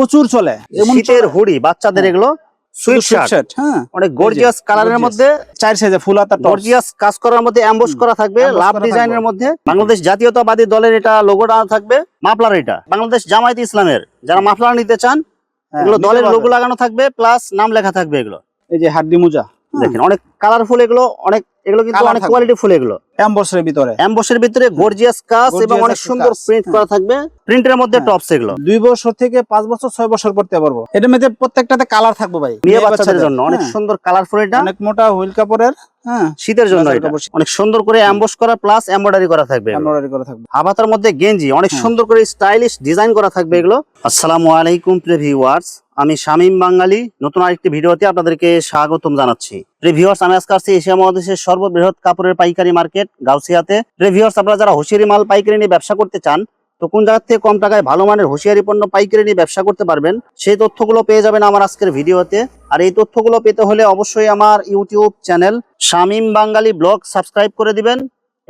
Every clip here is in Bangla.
প্রচুর চলে। শীতের হুডি বাচ্চাদের হ্যাঁ। এগুলো হ্যাঁ। অনেক গর্জিয়াস কালারের মধ্যে চার সাইজে ফুল হাতা গর্জিয়াস কাজ করার মধ্যে অ্যাম্বস করা থাকবে লাভ ডিজাইনের মধ্যে। বাংলাদেশ জাতীয়তাবাদী দলের এটা লোগোটা থাকবে মাফলার এটা। বাংলাদেশ জামায়াত ইসলামের যারা মাফলার নিতে চান হ্যাঁ, এগুলো দলের লোগো লাগানো থাকবে প্লাস নাম লেখা থাকবে এগুলো। এই যে হাড্ডি মোজা দেখেন অনেক কালারফুল এগুলো অনেক এগুলো কিন্তু অনেক কোয়ালিটি ফুল এগুলো। এমবসের ভিতরে। অ্যাম্বসের ভিতরে গর্জিয়াস কাজ এবং অনেক সুন্দর প্রিন্ট হ্যাঁ। করা থাকবে। প্রিন্টের মধ্যে হ্যাঁ। টপস এগুলো। দুই বছর থেকে পাঁচ বছর ছয় বছর পড়তে পারব। এটার মধ্যে প্রত্যেকটাতে কালার থাকবে ভাই। মেয়ে বাচ্চাদের জন্য অনেক হ্যাঁ। সুন্দর কালারফুল এটা। অনেক মোটা হুইল কাপড়ের। হ্যাঁ। শীতের জন্য এটা। অনেক সুন্দর করে অ্যাম্বস করা প্লাস এমব্রয়ডারি করা থাকবে। এমব্রয়ডারি করা থাকবে। হাবাতার মধ্যে গেঞ্জি অনেক হ্যাঁ। সুন্দর করে স্টাইলিশ ডিজাইন করা থাকবে এগুলো। আসসালামু আলাইকুম প্রিয় ভিউয়ার্স আমি শামীম বাঙালি। নতুন আরেকটি ভিডিওতে আপনাদেরকে স্বাগতম জানাচ্ছি। প্রিয় ভিউয়ার্স আমি আজকে এশিয়া মহাদেশের সর্ববৃহৎ কাপড়ের পাইকারি মার্কেট গাউসিয়াতে। প্রিয় আপনারা যারা হুঁশিয়ারি মাল পাইকারি নিয়ে ব্যবসা করতে চান, তো কোন জায়গার থেকে কম টাকায় ভালো মানের হুঁশিয়ারি পণ্য পাইকারি নিয়ে ব্যবসা করতে পারবেন, সেই তথ্যগুলো পেয়ে যাবেন আমার আজকের ভিডিওতে। আর এই তথ্যগুলো পেতে হলে অবশ্যই আমার YouTube channel Shamim Bangali blog subscribe করে দিবেন।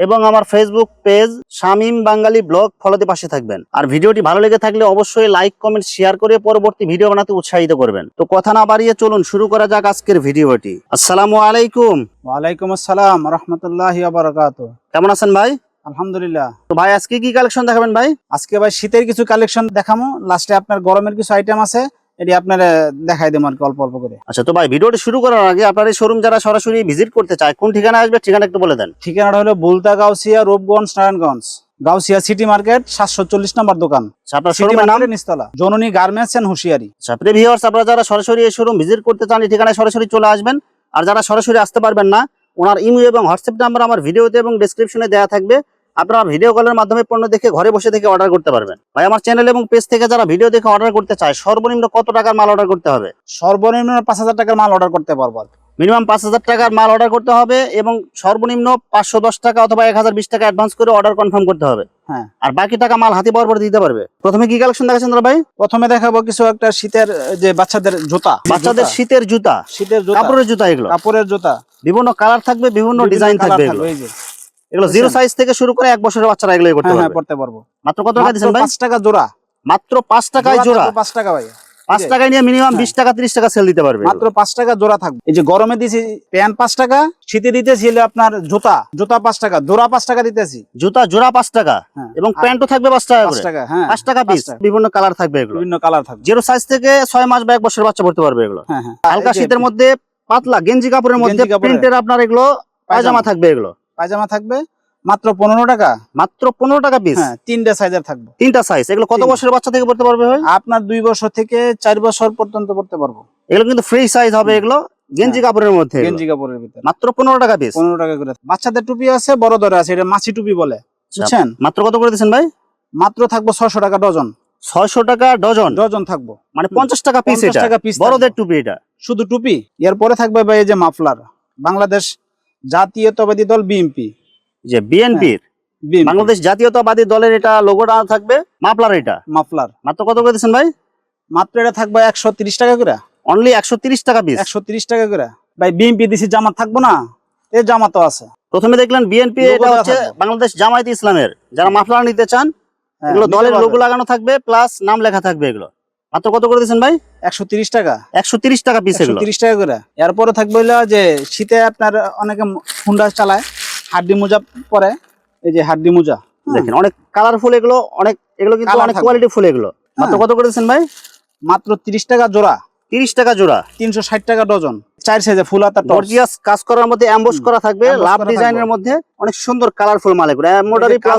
এবং আমার Facebook page Shamim Bangali blog ফলোতে পাশে থাকবেন। আর ভিডিওটি ভালো লেগে থাকলে অবশ্যই লাইক কমেন্ট শেয়ার করে পরবর্তী ভিডিও বানাতে উৎসাহিত করবেন। তো কথা না বাড়িয়ে চলুন শুরু করা যাক আজকের ভিডিওটি। আসসালামু আলাইকুম। ওয়ালাইকুম আসসালাম রহমতুল্লাহ কেমন আছেন ভাই? আলহামদুলিল্লাহ। তো ভাই আজকে কি কালেকশন দেখাবেন ভাই? আজকে ভাই শীতের কিছু কালেকশন দেখামো। লাস্টে আপনার গরমের কিছু আইটেম আছে। এটি আপনার দেখাই দেবো আর কি অল্প অল্প করে। আচ্ছা তো ভাই ভিডিওটি শুরু করার আগে আপনার এই শোরুম যারা সরাসরি ভিজিট করতে চায় কোন ঠিকানা আসবে ঠিকানা একটু বলে দেন। ঠিকানাটা হলো বুলতা গাউসিয়া রূপগঞ্জ নারায়ণগঞ্জ। গাউসিয়া সিটি মার্কেট সাতশো চল্লিশ নম্বর দোকান। আচ্ছা, আপনার শোরুমের নাম? জননী গার্মেন্টস এন্ড হুঁশিয়ারি। আচ্ছা প্রিভিউয়ার্স আপনারা যারা সরাসরি এই শোরুম ভিজিট করতে চান এই ঠিকানায় সরাসরি চলে আসবেন। আর যারা সরাসরি আসতে পারবেন না ওনার ইমেল এবং হোয়াটসঅ্যাপ নাম্বার আমার ভিডিওতে এবং ডেসক্রিপশনে দেওয়া থাকবে। আপনারা ভিডিও কলের মাধ্যমে পণ্য দেখে ঘরে বসে থেকে অর্ডার করতে পারবেন। ভাই আমার চ্যানেল এবং পেজ থেকে যারা ভিডিও দেখে অর্ডার করতে চায় সর্বনিম্ন কত টাকার মাল অর্ডার করতে হবে? সর্বনিম্ন পাঁচ হাজার টাকার মাল অর্ডার করতে পারব মিনিমাম পাঁচ হাজার টাকার মাল অর্ডার করতে হবে এবং সর্বনিম্ন পাঁচশো দশ টাকা অথবা এক হাজার বিশ টাকা অ্যাডভান্স করে অর্ডার কনফার্ম করতে হবে। হ্যাঁ। আর বাকি টাকা মাল হাতে পাওয়ার পরে দিতে পারবে। প্রথমে কি কালেকশন দেখাচ্ছেন ভাই? প্রথমে দেখাবো কিছু একটা শীতের যে বাচ্চাদের জুতা। বাচ্চাদের শীতের জুতা। শীতের কাপড়ের জুতা এগুলো। কাপড়ের জুতা। বিভিন্ন কালার থাকবে বিভিন্ন ডিজাইন থাকবে এগুলো। এই যে। এগুলো জিরো সাইজ থেকে শুরু করে এক বছরের বাচ্চারা এগুলো করতে হ্যাঁ হ্যাঁ পারবে। পড়তে পারব। মাত্র কত টাকা দিচ্ছেন ভাই? পাঁচ টাকা জোড়া। মাত্র পাঁচ টাকায় জোড়া থাকবে পাঁচ টাকা ভাই। পাঁচ টাকায় নিয়ে মিনিমাম হ্যাঁ। বিশ টাকা ত্রিশ টাকা সেল দিতে পারবে। মাত্র পাঁচ টাকা জোড়া থাকবে। এই যে গরমে দিয়েছি প্যান্ট পাঁচ টাকা শীতে দিতেছি আপনার জুতা। জুতা পাঁচ টাকা জোড়া পাঁচ টাকা দিতেছি। জুতা জোড়া পাঁচ টাকা। এবং প্যান্টও থাকবে পাঁচ টাকা পাঁচ টাকা হ্যাঁ পাঁচ টাকা পিস বিভিন্ন কালার থাকবে এগুলো। বিভিন্ন কালার থাকবে। জিরো সাইজ থেকে ছয় মাস বা এক বছর বাচ্চা পড়তে পারবে এগুলো। হ্যাঁ হ্যাঁ। হালকা শীতের মধ্যে পাতলা গেঞ্জি কাপড়ের মধ্যে প্রিন্টের আপনার এগুলো পায়জামা থাকবে এগুলো। পায়জামা থাকবে মাত্র পনেরো টাকা। মাত্র পনেরো টাকা পিস হ্যাঁ তিনটা সাইজের থাকবে। তিনটা সাইজ এগুলো কত। বছরের বাচ্চা থেকে পড়তে পারবে ভাই? আপনার দুই বছর থেকে চার বছর পর্যন্ত পড়তে পারব। এগুলো কিন্তু ফ্রি সাইজ হবে এগুলো গেঞ্জি কাপড়ের মধ্যে গেঞ্জি কাপড়ের ভিতরে। মাত্র পনেরো টাকা পিস পনেরো টাকা করে। বাচ্চাদের টুপি আছে বড়দের আছে এটা মাছি টুপি বলে। বুঝছেন? মাত্র কত করে দিচ্ছেন ভাই? মাত্র থাকব ছয়শো টাকা ডজন। ছয়শো টাকা ডজন? ডজন থাকব। মানে পঞ্চাশ টাকা পিস এটা? টাকা piece বড়দের টুপি এটা? শুধু টুপি এরপরে থাকবে ভাই এই যে মাফলার। বাংলাদেশ জাতীয়তাবাদী দল বিএনপি যে বিএনপির বিএনপি বাংলাদেশ জাতীয়তাবাদী দলের এটা লোগোটা থাকবে মাফলার এটা? মাফলার। মাত্র কত করে দিচ্ছেন ভাই? মাত্র এটা থাকবে একশো তিরিশ টাকা করে। অনলি একশো তিরিশ টাকা পিস একশো তিরিশ টাকা করে। ভাই বিএনপি দিছি জামাত থাকব না? এই জামাত আছে। প্রথমে দেখলেন বিএনপি এটা হচ্ছে বাংলাদেশ জামায়াত ইসলামের। যারা মাফলার নিতে চান হ্যাঁ, এগুলো দলের লোগো লাগানো থাকবে প্লাস নাম লেখা থাকবে এগুলো। মাত্র কত করে দিচ্ছেন ভাই? একশো তিরিশ টাকা। একশো তিরিশ টাকা পিস তিরিশ টাকা করে। এরপরে থাকবে হলো যে শীতে আপনার অনেকে হুন্ডা চালায় হাড্ডি মোজা পরে। এই যে হাড্ডি মোজা। দেখেন অনেক কালারফুল এগুলো অনেক এগুলো কিন্তু অনেক কোয়ালিটি ফুল এগুলো। মাত্র হ্যাঁ। কত করে দিচ্ছেন ভাই? মাত্র তিরিশ টাকা জোড়া। তিরিশ টাকা জোড়া। তিনশো ষাট টাকা ডজন। চার সাইজে ফুল হাতা টর্চ গর্জিয়াস কাজ করার মধ্যে অ্যাম্বস করা থাকবে। লাভ ডিজাইনের মধ্যে অনেক সুন্দর কালারফুল মাল এগুলো প্লাস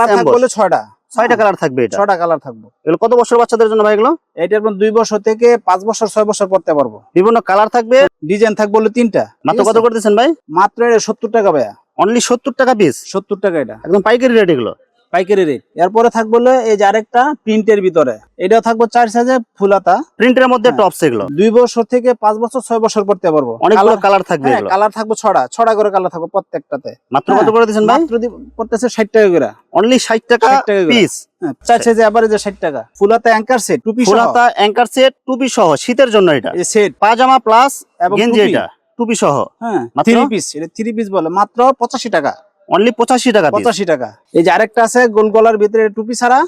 ছয়টা। ছয়টা কালার থাকবে এটা? ছয়টা কালার থাকবে। এগুলো কত বছর বাচ্চাদের জন্য ভাই এগুলো? এটা আপনার দুই বছর থেকে পাঁচ বছর ছয় বছর পড়তে পারব। বিভিন্ন কালার থাকবে? ডিজাইন থাকবে বলে তিনটা। মাত্র কত করতেছেন ভাই? মাত্র এটা সত্তর টাকা ভাইয়া। অনলি সত্তর টাকা পিস সত্তর টাকা এটা। একদম পাইকারি রেট এগুলো? পাইকারি রেট এরপরে থাকবে এই যে আরেকটা প্রিন্টের ভিতরে। এটা থাকবে চার সাইজে ফুলাতা প্রিন্টের মধ্যে হ্যাঁ। টপস এগুলো? দুই বছর থেকে পাঁচ বছর ছয় বছর পড়তে পারব। অনেকগুলো কালার থাকবে হ্যাঁ কালার থাকবে ছড়া ছড়া করে কালার থাকবে প্রত্যেকটাতে। মাত্র হ্যাঁ। কত করে দিচ্ছেন মাত্র পড়তেছে ষাট টাকা করে। অনলি ষাট টাকা টাকা পিস হ্যাঁ, এভারেজে ষাট টাকা। ফুলাতা অ্যাঙ্কার সেট টুপি ফুলাতা অ্যাঙ্কার সেট টুপি সহ। শীতের জন্য এটা। সেট পাজামা প্লাস গেঞ্জি এটা। টুপি সহ। হ্যাঁ থ্রি পিস এটা থ্রি পিস বলে। মাত্র পঁচাশি টাকা। অনলি পঁচাশি টাকা পঁচাশি টাকা। এই যে আরেকটা আছে গোল গলার ভিতরে টুপি ছাড়া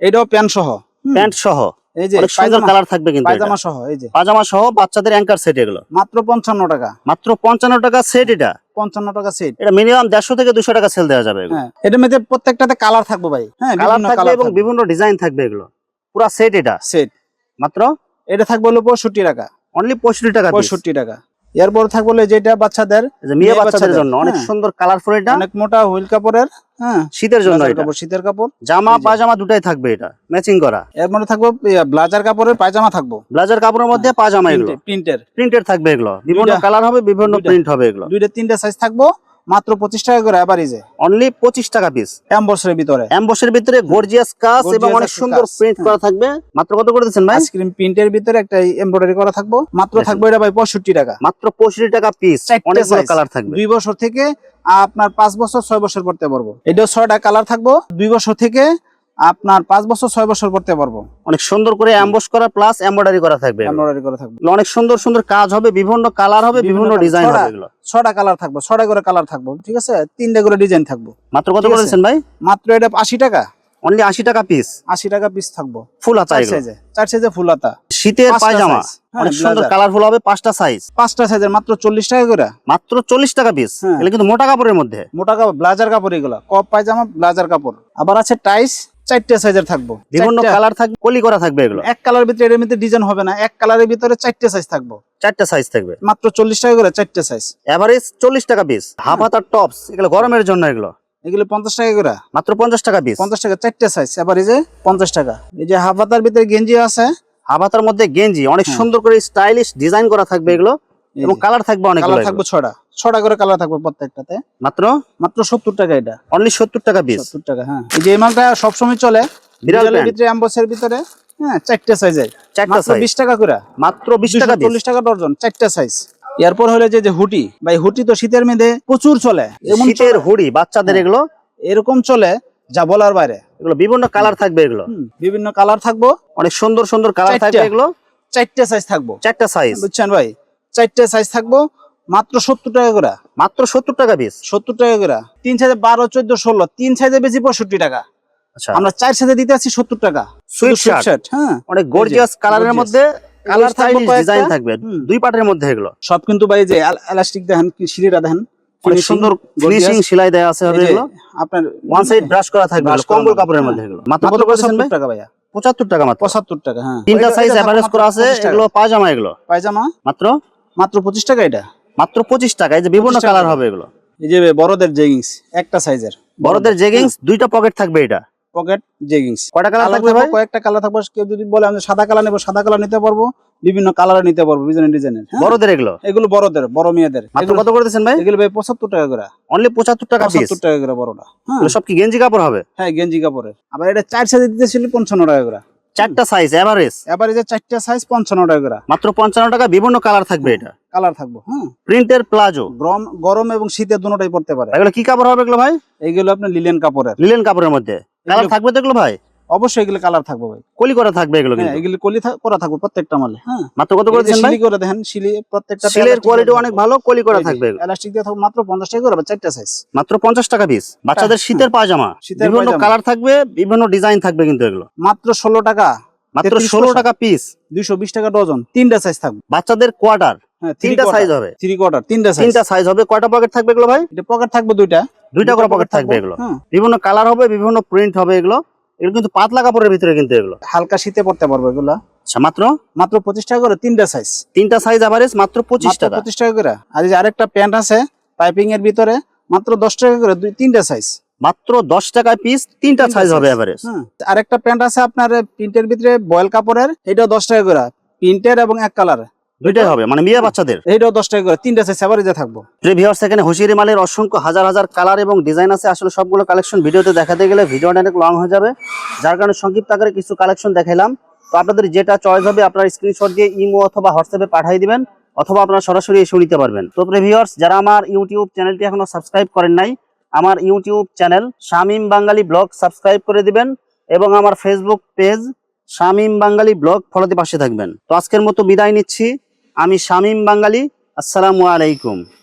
এটাও প্যান্ট সহ। প্যান্ট সহ। এই যে সুন্দর কালার থাকবে কিন্তু এটা। পায়জামা সহ এই যে। পাজামা সহ বাচ্চাদের অ্যাঙ্কার সেট এগুলো। মাত্র পঞ্চান্ন টাকা। মাত্র পঞ্চান্ন টাকা সেট এটা। পঞ্চান্ন টাকা সেট এটা মিনিমাম দেড়শো থেকে দুশো টাকা সেল দেওয়া যাবে হ্যাঁ এটার মধ্যে প্রত্যেকটাতে কালার থাকবে ভাই। হ্যাঁ কালার থাকবে এবং বিভিন্ন ডিজাইন থাকবে এগুলো। পুরো সেট এটা। সেট মাত্র? এটা থাকবে হলো পঁয়ষট্টি টাকা। অনলি পঁয়ষট্টি টাকা piece। পঁয়ষট্টি টাকা। এরপর থাকব হলো যেটা বাচ্চাদের মেয়ে বাচ্চাদের জন্য অনেক হ্যাঁ। সুন্দর কালারফুল এটা। অনেক মোটা হুইল কাপড়ের হ্যাঁ। শীতের জন্য এটা। কাপড় শীতের কাপড়। জামা। পাজামা দুটাই থাকবে এটা ম্যাচিং করা। এর মধ্যে থাকব ব্লাজার কাপড়ের পায়জামা থাকব। ব্লাজার কাপড়ের মধ্যে পাজামা এগুলো। প্রিন্টের প্রিন্টের থাকবে এগুলো। বিভিন্ন কালার হবে বিভিন্ন প্রিন্ট হবে এগুলো। দুইটা তিনটা সাইজ থাকব। মাত্র পঁচিশ টাকা করে অ্যাভারেজে অনলি পঁচিশ টাকা পিস বছরের ভিতরে। অ্যাম্বসের ভিতরে গর্জিয়াস কাজ এবং অনেক সুন্দর প্রিন্ট হ্যাঁ। করা থাকবে। মাত্র কত করে দিচ্ছেন ভাই? আইসক্রিম প্রিন্টের ভিতরে একটা এমব্রয়ডারি করা থাকব। মাত্র থাকবে এটা ভাই পঁয়ষট্টি টাকা। মাত্র পঁয়ষট্টি টাকা পিস অনেক অনেকগুলো কালার থাকবে। দুই বছর থেকে আপনার পাঁচ বছর ছয় বছর পরতে পারব। এটা ছয়টা কালার থাকব। দুই বছর থেকে আপনার পাঁচ বছর ছয় বছর পড়তে পারব। অনেক সুন্দর করে অ্যাম্বস করা প্লাস এমব্রয়ডারি করা থাকবে। এমব্রয়ডারি করা থাকবে। অনেক সুন্দর সুন্দর কাজ হবে বিভিন্ন কালার হবে বিভিন্ন ডিজাইন হবে এগুলো। ছটা কালার থাকব ছটা করে কালার থাকব ঠিক আছে? তিনটা করে ডিজাইন থাকব। মাত্র কত। দিচ্ছেন ভাই? মাত্র এটা আশি টাকা। অনলি আশি টাকা পিস আশি টাকা পিস থাকব। ফুল হাতা চার সাইজে ফুল হাতা শীতের পায়জামা। হ্যাঁ, অনেক সুন্দর। কালারফুল হবে পাঁচটা সাইজ পাঁচটা সাইজের মাত্র চল্লিশ টাকা করে। মাত্র চল্লিশ টাকা পিস হ্যাঁ। এগুলো কিন্তু মোটা কাপড়ের মধ্যে। মোটা কাপড় ব্লাজার কাপড় এগুলো। কপ পায়জামা ব্লাজার কাপড়। আবার আছে টাইস চারটে সাইজের থাকব। বিভিন্ন কালার থাকবে কলি করা থাকবে এগুলো? এক কালার ভিতরে এর মধ্যে ডিজাইন হবে না এক কালারের ভিতরে চারটে সাইজ থাকব। চারটা সাইজ থাকবে? মাত্র চল্লিশ টাকা করে চারটে সাইজ এভারেজ চল্লিশ টাকা পিস হাফ হাতার টপস এগুলো গরমের জন্য এগুলো? এগুলো পঞ্চাশ টাকা করে। মাত্র পঞ্চাশ টাকা পিস পঞ্চাশ টাকা চারটে সাইজ এই পঞ্চাশ টাকা। এই যে হাফ হাতার ভিতরে গেঞ্জি আছে। হাফ হাতার মধ্যে গেঞ্জি অনেক হ্যাঁ। সুন্দর করে স্টাইলিশ ডিজাইন করা থাকবে এগুলো। এবং কালার থাকবে অনেক কালার থাকবে ছটা। ছটা করে কালার থাকবে প্রত্যেকটাতে। মাত্র? মাত্র সত্তর টাকা এটা। অনলি সত্তর টাকা পিস সত্তর টাকা হ্যাঁ। এই যে মালটা সবসময় চলে। বিড়ালের ভিতরে অ্যাম্বসের ভিতরে হ্যাঁ চারটে সাইজের চারটা সাইজ বিশ টাকা করে। মাত্র বিশ টাকা চল্লিশ টাকা ডর্জন চারটা সাইজ এরপর হলো যে হুটি। ভাই হুটি তো শীতের মেয়েদে প্রচুর চলে। শীতের হুডি বাচ্চাদের হ্যাঁ। এগুলো? এরকম চলে যা বলার বাইরে। এগুলো বিভিন্ন কালার থাকবে এগুলো? বিভিন্ন কালার থাকব। অনেক সুন্দর সুন্দর কালার থাকবে এগুলো? চারটে সাইজ থাকব। চারটা সাইজ বুঝছেন ভাই? চারটে সাইজ থাকব। মাত্র সত্তর টাকা করে। মাত্র সত্তর টাকা পিস সত্তর টাকা করে। তিন সাইজে বারো চোদ্দ ষোলো। তিন সাইজে বেশি পঁয়ষট্টি টাকা। আচ্ছা। আমরা চার সাইজে দিতে আছি সত্তর টাকা। সুইট শার্ট হ্যাঁ। অনেক গর্জিয়াস কালারের মধ্যে কালার থাকবে ডিজাইন থাকবে। দুই মধ্যে এগুলো। সব কিন্তু ভাই যে এলাস্টিক দেখেন দেখেন। অনেক সুন্দর। ফিনিশিং সেলাই আছে হবে এগুলো। আপনার ওয়ান সাইড ব্রাশ করা থাকবে কম্বল কাপড়ের হ্যাঁ। মধ্যে এগুলো। মাত্র কত টাকা ভাইয়া। পঁচাত্তর টাকা মাত্র। পঁচাত্তর টাকা হ্যাঁ। তিনটা সাইজ করা আছে 25 টাকা। এগুলো পায়জামা এগুলো। পায়জামা? মাত্র? মাত্র পঁচিশ টাকা এটা? মাত্র পঁচিশ টাকা এই যে বিভিন্ন কালার হবে এগুলো। এই যে বড়দের জেগিংস একটা সাইজের বড়দের জেগিংস দুইটা পকেট থাকবে এটা। পকেট জেগিংস কয়টা কালার থাকবে ভাই? কয়েকটা কালার থাকবে কেউ যদি বলে আমি সাদা কালার নেব সাদা কালার নিতে পারব বিভিন্ন কালার নিতে পারব ডিজাইন ডিজাইনের বড়দের এগুলো? এগুলো বড়দের বড় মেয়েদের। মাত্র এগুলো- কত করে দিচ্ছেন ভাই? এগুলো ভাই পঁচাত্তর টাকা করে। অনলি পঁচাত্তর টাকা পঁচাত্তর টাকা করে বড়টা হ্যাঁ। সব কি গেঞ্জি কাপড় হবে? হ্যাঁ গেঞ্জি কাপড়ের। আবার এটা চার সাইজে দিতেছিল পঞ্চান্ন টাকা করে। চারটা সাইজ এভারেজ এভারেজের চারটা সাইজ পঞ্চান্ন টাকা করে। মাত্র পঞ্চান্ন টাকা বিভিন্ন কালার থাকবে এটা? কালার থাকব হ্যাঁ প্রিন্টের প্লাজো গরম গরম এবং শীতের দুটোটাই পড়তে পারে। এগুলো কি কাপড় হবে এগুলো ভাই? এইগুলো আপনার লিলেন কাপড়ের। লিলেন কাপড়ের মধ্যে। কালার থাকবে তো এগুলো ভাই? অবশ্যই এগুলো কালার থাকবে ভাই। কলি করা থাকবে এগুলো হ্যাঁ কিন্তু? এগুলো কলি করা থাকবে প্রত্যেকটা মালে হ্যাঁ। মাত্র কত করে এই দিচ্ছেন ভাই? করে দেখেন শিলি প্রত্যেকটা কোয়ালিটি অনেক ভালো কলি করা থাকবে। এলাস্টিক দিয়ে থাকবে মাত্র পঞ্চাশ টাকা করে চারটা সাইজ মাত্র পঞ্চাশ টাকা পিস বাচ্চাদের শীতের পায়জামা। শীতের বিভিন্ন কালার থাকবে বিভিন্ন ডিজাইন থাকবে কিন্তু এগুলো। মাত্র ষোলো টাকা মাত্র 33 ষোলো টাকা পিস দুইশো বিশ টাকা ডজন তিনটা সাইজ থাকবে। বাচ্চাদের কোয়ার্টার হ্যাঁ তিনটা সাইজ হবে। থ্রি কোয়ার্টার তিনটা সাইজ তিনটা সাইজ হবে। কয়টা পকেট থাকবে এগুলো ভাই? এটা পকেট থাকবে দুইটা। দুইটা করে পকেট থাকবে এগুলো। হ্যাঁ। বিভিন্ন কালার হবে বিভিন্ন প্রিন্ট হবে এগুলো। এগুলো কিন্তু পাতলা কাপড়ের ভিতরে কিন্তু এগুলো। হালকা শীতে পড়তে পারবে এগুলা। আচ্ছা মাত্র? মাত্র পঁচিশ টাকা করে তিনটা সাইজ তিনটা সাইজ আবার মাত্র পঁচিশ টাকা। পঁচিশ টাকা করে। আর যে আরেকটা প্যান্ট আছে পাইপিং এর ভিতরে মাত্র দশ টাকা করে দুই তিনটা সাইজ মাত্র দশ টাকা পিস তিনটা সাইজ হবে। অ্যাভারেজ হ্যাঁ। আরেকটা প্যান্ট আছে আপনার প্রিন্টের ভিতরে বয়েল কাপড়ের এটাও দশ টাকা করে। প্রিন্টের এবং এক কালার দুইটাই হবে মানে মেয়ে বাচ্চাদের। এইটাও দশ টাকা করে তিনটা সাইজ এভারেজে থাকব। যে ভিউয়ার্স এখানে হুশিয়ারি মালের অসংখ্য হাজার হাজার কালার এবং ডিজাইন আছে আসলে সবগুলো কালেকশন ভিডিওতে দেখাতে গেলে ভিডিওটা অনেক লং হয়ে যাবে। যার কারণে সংক্ষিপ্ত আকারে কিছু কালেকশন দেখাইলাম। তো আপনাদের যেটা চয়েস হবে আপনার স্ক্রিনশট দিয়ে ইমো অথবা হোয়াটসঅ্যাপে পাঠিয়ে দিবেন অথবা আপনারা সরাসরি এসে নিতে পারবেন। তো ভিউয়ার্স যারা আমার ইউটিউব চ্যানেলটি এখনও সাবস্ক্রাইব করেন নাই আমার YouTube channel Shamim Bangali blog subscribe করে দিবেন এবং আমার Facebook page Shamim Bangali blog ফলোতে পাশে থাকবেন। তো আজকের মতো বিদায় নিচ্ছি। আমি শামীম বাঙালি আসসালামু আলাইকুম।